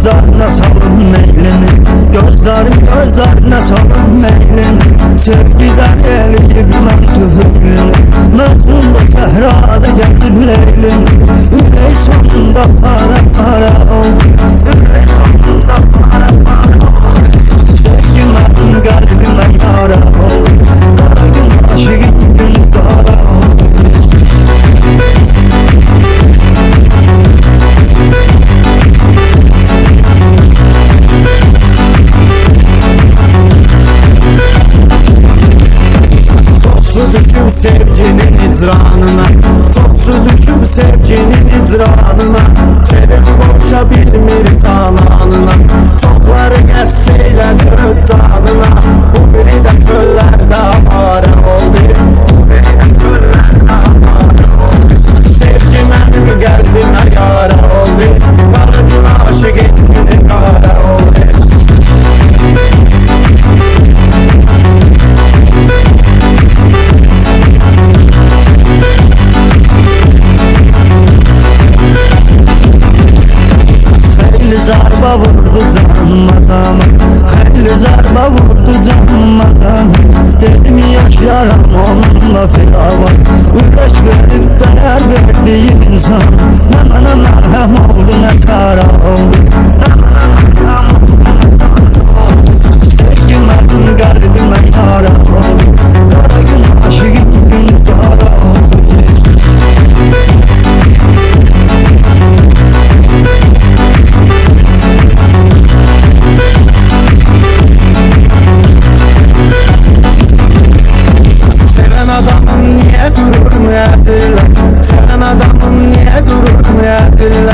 Gözlerine salın meylini Gözlerim gözlerine salın meylini Sevgiden eliyim ben tühürlünü Mecnun da sehrada gezip leylini Ürey sonunda düşüp sevginin icranına. Topçu düşüp sevginin icranına. Sevip boşa bilmir talanına zarba vurdu canıma canım Xeyli zarba vurdu canıma canım Dedim yaşaram onunla firavan Ürək verib dəyər verdiyim insan. Nə mənə mərhəm yazırlar Seven adamın niye durur yazırlar